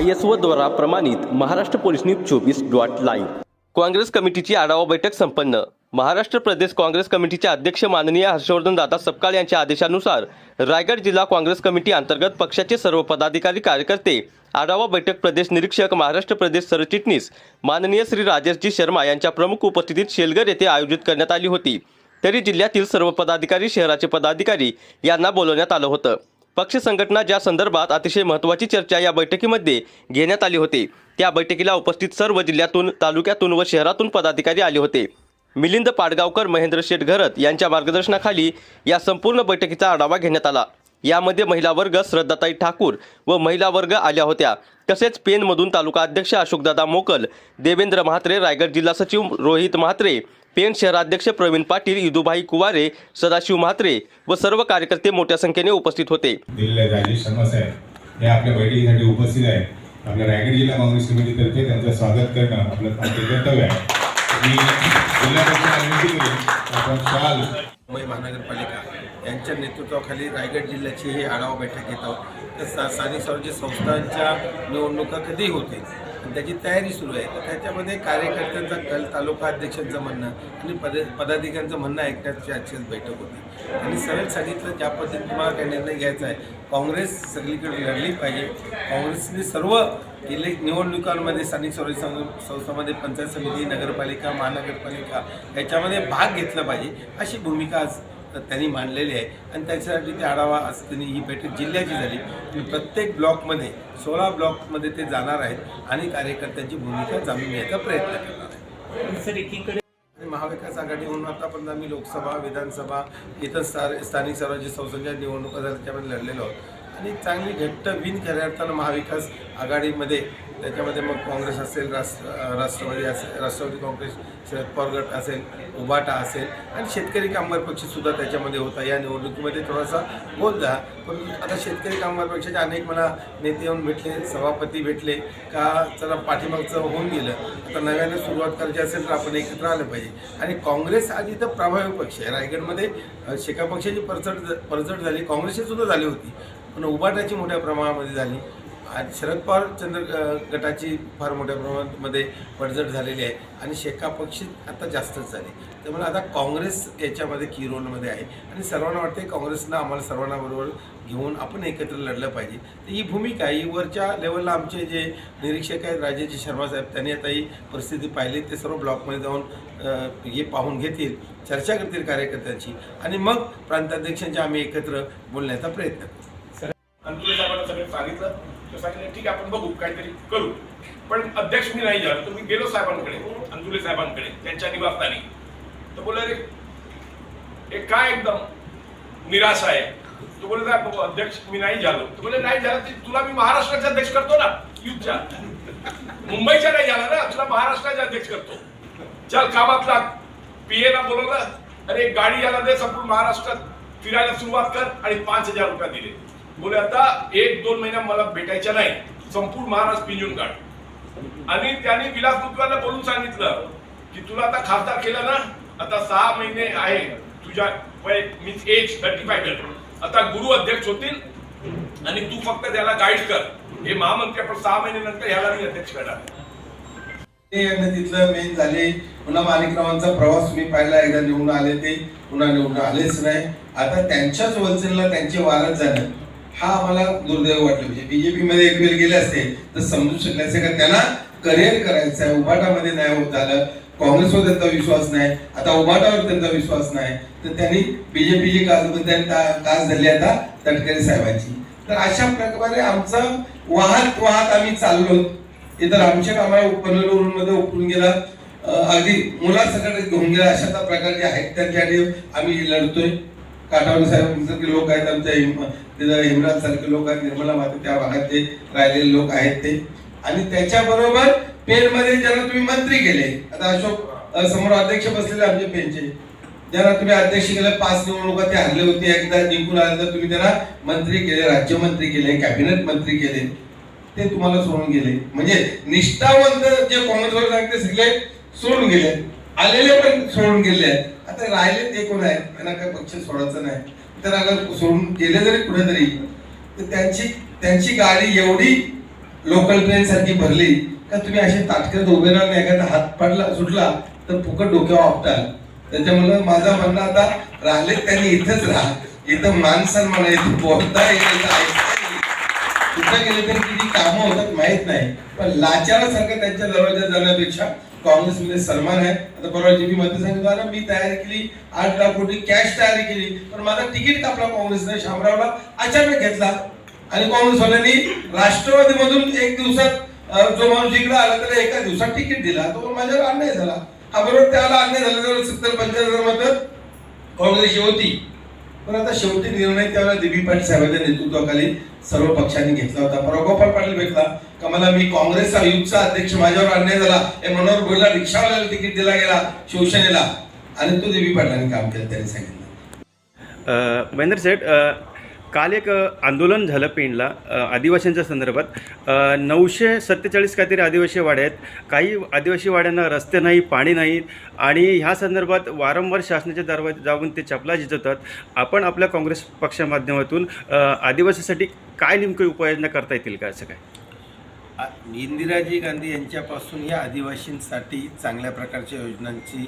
I S O द्वारा प्रमाणित Maharashtra police news चोवीस डॉट लाईव्ह काँग्रेस कमिटीची आढावा बैठक संपन्न. महाराष्ट्र प्रदेश काँग्रेस कमिटीचे अध्यक्ष माननीय हर्षवर्धन दादा सपकाळ यांच्या आदेशानुसार रायगड जिल्हा काँग्रेस कमिटी अंतर्गत पक्षाचे सर्व पदाधिकारी कार्यकर्ते आढावा बैठक प्रदेश निरीक्षक महाराष्ट्र प्रदेश सरचिटणीस माननीय श्री राजेशजी शर्मा यांच्या प्रमुख उपस्थितीत शेलगर येथे आयोजित करण्यात आली होती. तरी जिल्ह्यातील सर्व पदाधिकारी शहराचे पदाधिकारी यांना बोलवण्यात आलं होतं. पक्ष संघटना ज्या संदर्भात अतिशय महत्त्वाची चर्चा या बैठकीमध्ये घेण्यात आली होती त्या बैठकीला उपस्थित सर्व जिल्ह्यातून तालुक्यातून व शहरातून पदाधिकारी आले होते. मिलिंद पाडगावकर महेंद्र शेठ घरत यांच्या मार्गदर्शनाखाली या संपूर्ण बैठकीचा आढावा घेण्यात आला. यामध्ये महिला वर्ग श्रद्धाताई ठाकूर व महिला वर्ग आल्या होत्या. तसेच पेनमधून तालुका अध्यक्ष अशोकदादा मोकल देवेंद्र म्हात्रे रायगड जिल्हा सचिव रोहित म्हात्रे पेन शहराध्यक्ष प्रवीण पाटील इदुभाई कुवारे सदाशिव म्हात्रे व सर्व कार्यकर्ते मोठ्या संख्येने उपस्थित होते. हे आपल्या बैठकीसाठी उपस्थित आहेत. आपल्या रायगड जिल्हा काँग्रेस समितीतर्फे त्यांचं स्वागत करणं आपलं कर्तव्य आहे. मी आपण मुंबई महानगरपालिका यांच्या नेतृत्वाखाली रायगड जिल्ह्याची ही आढावा बैठक घेत आहोत. तर सा स्थानिक स्वराज्य संस्थांच्या निवडणुका कधी होतील. आणि त्याची तयारी सुरू आहे. तर त्याच्यामध्ये कार्यकर्त्यांचा कल तालुका अध्यक्षांचं म्हणणं आणि पद पदाधिकाऱ्यांचं म्हणणं ऐकण्याची आजची बैठक होती. आणि सरळ सांगितलं ज्या पद्धतीने तुम्हाला काही निर्णय घ्यायचा आहे काँग्रेस सगळीकडे लढली पाहिजे. काँग्रेसने सर्व गेले निवडणुकांमध्ये स्थानिक स्वराज्य संस्थामध्ये पंचायत समिती नगरपालिका महानगरपालिका याच्यामध्ये भाग घेतला पाहिजे अशी भूमिका आज त्यांनी मांडलेली आहे. आणि त्याच्यासाठी ते आढावा आज त्यांनी ही बैठक जिल्ह्याची झाली. आणि प्रत्येक ब्लॉकमध्ये सोळा ब्लॉकमध्ये ते जाणार आहेत आणि कार्यकर्त्यांची भूमिका जाणून घ्यायचा प्रयत्न करणार आहेत. सर एकीकडे महाविकास आघाडी म्हणून आतापर्यंत आम्ही लोकसभा विधानसभा इतर स्थार स्थानिक स्वराज्य संस्थांच्या निवडणुका झाल्या त्याच्यामध्ये लढलेलो आहोत. आणि चांगली घट्ट विन खऱ्या अर्थानं महाविकास आघाडीमध्ये त्याच्यामध्ये मग काँग्रेस असेल राष्ट्र राष्ट्रवादी असेल राष्ट्रवादी काँग्रेस शरद पवार गट असेल उबाटा असेल आणि शेतकरी कामगार पक्षसुद्धा त्याच्यामध्ये होता. या निवडणुकीमध्ये थोडासा गोल झाला पण आता शेतकरी कामगार पक्षाचे अनेक मला नेते येऊन भेटले सभापती भेटले का चला पाठीमागचं होऊन गेलं. आता नव्याने सुरुवात करायची असेल तर आपण एकत्र आलं पाहिजे. आणि काँग्रेस आज इथं प्रभावी पक्ष आहे. रायगडमध्ये शेका पक्षाची परचड परचड झाली काँग्रेसची सुद्धा झाली होती पण उबाटाची मोठ्या प्रमाणामध्ये झाली. आणि शरद पवार चंद्र गटाची फार मोठ्या प्रमाणामध्ये पडझड झालेली आहे आणि शेका पक्षी आता जास्तच झाले. त्यामुळे आता काँग्रेस याच्यामध्ये की रोलमध्ये आहे. आणि सर्वांना वाटते काँग्रेसनं आम्हाला सर्वांना बरोबर घेऊन आपण एकत्र लढलं पाहिजे. तर ही भूमिका ही वरच्या लेवलला आमचे जे निरीक्षक आहेत राजेजी शर्मा साहेब त्यांनी आता ही परिस्थिती पाहिली. ते सर्व ब्लॉकमध्ये जाऊन हे पाहून घेतील चर्चा करतील कार्यकर्त्यांची आणि मग प्रांताध्यक्षांच्या आम्ही एकत्र बोलण्याचा प्रयत्न करू. अंतुले सगळं सांगितलं. तर सांगितलं ठीक आहे आपण बघू काहीतरी करू. पण अध्यक्ष मी नाही झालो तर मी गेलो साहेबांकडे अंजुले साहेबांकडे त्यांच्या निवासस्थानी. तर बोलले रे हे काय एकदम निराशा आहे? तो बोलले बघू, अध्यक्ष मी नाही झालो. तो बोलले नाही झालं ते तुला मी महाराष्ट्राचे अध्यक्ष करतो ना युथच्या मुंबईच्या नाही झाला ना तुला महाराष्ट्राचे अध्यक्ष करतो. चल कामातला पीएला बोलवलं अरे गाडी याला दे संपूर्ण महाराष्ट्रात फिरायला सुरुवात कर आणि पाच हजार रुपये दिले. बोले आता एक दोन महिना मला भेटायच्या नाही. संपूर्ण महाराज पिंजून काढ. आणि त्याने विलास मुतवाला बोलून सांगितलं की तुला आता खासदार केलं ना आता सहा महिने आहे तुझ्या मीन्स एज थर्टी फाय आता गुरु अध्यक्ष होतील आणि तू फक्त त्याला गाईड कर. हे महामंत्री आपण सहा महिने नंतर ह्याला मी अध्यक्ष करणार तिथलं मेन झाले. पुन्हा मालिकरावांचा प्रवास मी पाहिला एकदा निवडून आले ते पुन्हा निवडून आलेच नाही. आता त्यांच्याच वलसेला त्यांचे वारस झालं. हा आम्हाला दुर्दैव वाटलं. म्हणजे बीजेपी मध्ये एक वेळ गेले असते तर समजू शकले असते का? त्यांना करिअर करायचं आहे. उभाटामध्ये नाही होत आलं काँग्रेसवर त्यांचा विश्वास नाही. आता उभाटावर त्यांचा विश्वास नाही. तर त्यांनी बीजेपीची काजबद्दल कास झाली आता तटकरे साहेबांची. तर अशा प्रकारे आमचं वाहत वाहत आम्ही चाललो. इतर आमच्या कामाला पनवेल मध्ये उपटून गेला. अगदी मुलासकट घेऊन गेला. अशा त्या प्रकारचे आहेत त्यांच्यासाठी आम्ही लढतोय. काटावले साहेबांसारखे लोक आहेत आमच्या हिम हिमराज सारखे लोक आहेत निर्मला माता त्या भागात ते राहिलेले लोक आहेत ते. आणि त्याच्याबरोबर पेनमध्ये ज्यांना तुम्ही मंत्री केले आता अशोक समोर अध्यक्ष बसलेले आमचे पेनचे ज्यांना तुम्ही अध्यक्ष केले पाच निवडणुका ते हरले होते एकदा जिंकून आले तर तुम्ही त्यांना मंत्री केले राज्यमंत्री केले कॅबिनेट मंत्री केले. ते तुम्हाला सोडून गेले. म्हणजे निष्ठावंत जे काँग्रेसवर सांगते सगळे सोडून गेले. आलेले पण सोडून गेले आहेत. आता राहिले ते कोण आहे त्यांना काय पक्ष सोडायचं नाही. तर अगर सोडून गेले जरी कुठेतरी तर त्यांची त्यांची गाडी एवढी लोकल ट्रेन सारखी भरली का तुम्ही असे ताटकत उभे राहून एखादा हात पडला सुटला तर फुकट डोक्यावर आपटाल. त्याच्यामुळं माझा म्हणणं आता राहिले त्यांनी इथंच राहा. इथं मान सन्मान आहे इथं पोहता येईल ऐकता येईल. कुठं गेले तरी किती कामं होतात माहीत नाही. पण लाचारासारखं त्यांच्या दरवाजा जाण्यापेक्षा काँग्रेसमध्ये सन्मान आहे. आता परवा जी मतदारसंघाद्वारा मी तयारी केली आठ लाख कोटी कॅश तयारी केली पण माझा तिकीट कापला काँग्रेसने शामरावला अचानक घेतला. आणि काँग्रेसवाल्यांनी राष्ट्रवादी मधून एक दिवसात जो माणूस इकडे आला त्याला एका दिवसात तिकीट दिला. तो माझ्यावर अन्याय झाला. हा बरोबर त्याला अन्याय झाला सत्तर पंच्याहत्तर मत काँग्रेसची होती. पण आता शेवटी निर्णय त्यावेळेला दिबी पाटील साहेबांच्या नेतृत्वाखाली सर्व पक्षांनी घेतला होता. परवा पाटील भेटला. का मला मी काँग्रेसचा युथचा अध्यक्ष माझ्यावर अन्याय झाला. हे मनोहर बोलला रिक्षावाल्याला तिकीट दिला गेला शिवसेनेला. आणि तो देवी पाटलांनी काम केलं त्यांनी सांगितलं. महेंद्र सेठ काल एक आंदोलन झालं पेणला अ, आदिवासींच्या संदर्भात. नऊशे सत्तेचाळीस काहीतरी आदिवासी वाड्या आहेत. काही आदिवासी वाड्यांना रस्ते नाही पाणी नाहीत आणि ह्या संदर्भात वारंवार शासनाच्या दरवाजे जाऊन ते चपला जिजवतात. आपण आपल्या काँग्रेस पक्षा माध्यमातून आदिवासीसाठी काय नेमकी उपाययोजना करता येतील का असं काय? इंदिराजी गांधी यांच्यापासून या आदिवासींसाठी चांगल्या प्रकारच्या योजनांची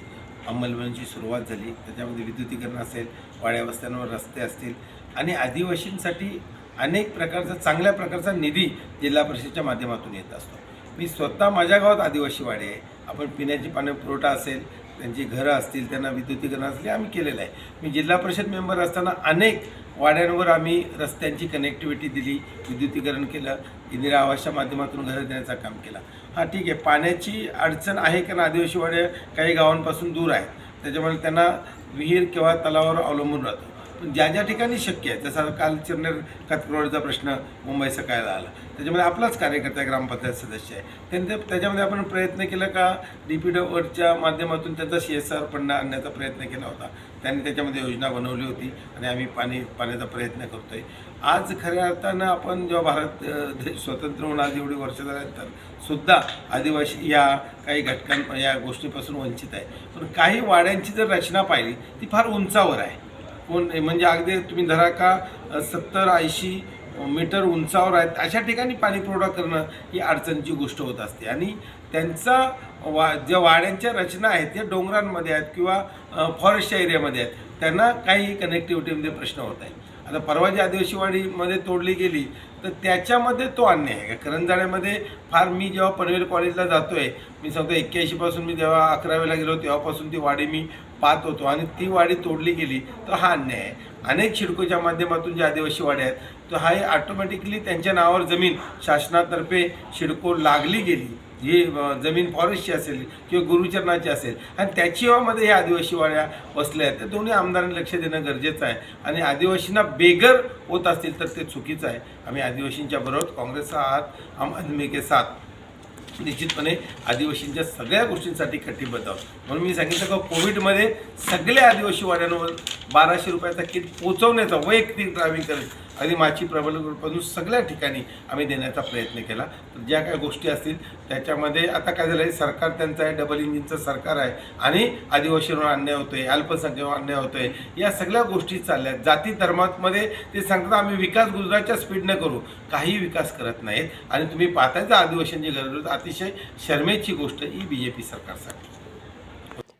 अंमलबजावणीची सुरुवात झाली. त्याच्यामध्ये विद्युतीकरण असेल वाड्या वस्त्यांवर रस्ते असतील आणि आदिवासींसाठी अनेक प्रकारचा चांगल्या प्रकारचा निधी जिल्हा परिषदेच्या माध्यमातून येत असतो. मी स्वतः माझ्या गावात आदिवासी वाडे आहे. आपण पिण्याची पाणी पुरवठा असेल त्यांची घरं असतील त्यांना विद्युतीकरण असले आम्ही केलेलं आहे. मी जिल्हा परिषद मेंबर असताना अनेक वाड्यांवर आम्ही रस्त्यांची कनेक्टिव्हिटी दिली विद्युतीकरण केलं इंदिरा आवासच्या माध्यमातून घरं देण्याचं काम केलं. हां ठीक आहे. पाण्याची अडचण आहे कारण आदिवासी वाड्या काही गावांपासून दूर आहेत? त्याच्यामुळे त्यांना विहीर किंवा तलावावर अवलंबून राहतो. पण ज्या ज्या ठिकाणी शक्य आहे जसा काल चिरनेर कातकरवाडीचा प्रश्न मुंबई सकाळला आला. त्याच्यामध्ये आपलाच कार्यकर्ता ग्रामपंचायत सदस्य आहे. त्यांचे त्याच्यामध्ये आपण प्रयत्न केला का? डी पी डब्ल्यूच्या माध्यमातून त्यांचा सी एस आर फंड आणण्याचा प्रयत्न केला होता. त्यांनी त्याच्यामध्ये योजना बनवली होती आणि आम्ही पाणी पाण्याचा प्रयत्न करतोय. आज खऱ्या अर्थानं आपण जेव्हा भारत देश स्वतंत्र होऊन आज एवढी वर्ष झाल्यानंतर सुद्धा आदिवासी या काही घटकां या गोष्टीपासून वंचित आहे. पण काही वाड्यांची जर रचना पाहिली ती फार उंचावर आहे. कोण म्हणजे अगदी तुम्ही धरा का सत्तर ऐंशी मीटर उंचावर आहेत अशा ठिकाणी पाणी पुरवठा करणं ही अडचणीची गोष्ट होत असते. आणि त्यांचा वा ज्या वाड्यांच्या रचना आहेत त्या डोंगरांमध्ये आहेत किंवा फॉरेस्टच्या एरियामध्ये आहेत त्यांना काही कनेक्टिव्हिटीमध्ये प्रश्न होत आहे आता परवा जी आदिवासी वाडीमध्ये तोडली गेली तर त्याच्यामध्ये तो अन्याय आहे. का करंजाड्यामध्ये फार मी जेव्हा पनवेल कॉलेजला जातो आहे मी सांगतो एक्क्याऐंशीपासून मी जेव्हा अकरावीला गेलो तेव्हापासून ती वाडी मी पाहत होतो आणि ती वाडी तोडली गेली तर हा अन्याय आहे. अनेक शिडकोच्या माध्यमातून जे आदिवासी वाड्या आहेत तर हा हे ऑटोमॅटिकली त्यांच्या नावावर जमीन शासनातर्फे शिडको लागली गेली. ही जमीन फॉरेस्टची असेल किंवा गुरुचरणाची असेल आणि त्याच्यामध्ये हे आदिवासी वाड्या बसल्या आहेत. तर दोन्ही आमदारांनी लक्ष देणं गरजेचं आहे. आणि आदिवासींना बेगर होत असतील तर ते चुकीचं आहे. आम्ही आदिवासींच्या बरोबर काँग्रेसचा आहात आम आदमी के साथ. निश्चितपणे आदिवासींच्या सगळ्या गोष्टींसाठी कटिबद्ध आहोत. म्हणून मी सांगितलं का कोविडमध्ये सगळ्या आदिवासी वाड्यांवर बाराशे रुपयाचा किट पोचवण्याचा वैयक्तिक ड्रायव्हिंग करेल. आणि माची प्रबलपासून सगळ्या ठिकाणी आम्ही देण्याचा प्रयत्न केला. तर ज्या काही गोष्टी असतील त्याच्यामध्ये आता काय झालं आहे सरकार त्यांचं आहे डबल इंजिनचं सरकार आहे आणि आदिवासींवर अन्याय आहे अल्पसंख्येवर अन्याय आहे या सगळ्या गोष्टी चालल्या आहेत जाती धर्मामध्ये ते सांगतात आम्ही विकास गुजरातच्या स्पीडनं करू. काही विकास करत नाहीत. आणि तुम्ही पाहताय तर आदिवासींची गरज अतिशय शर्मेची गोष्ट ही बी जे पी सरकारसाठी.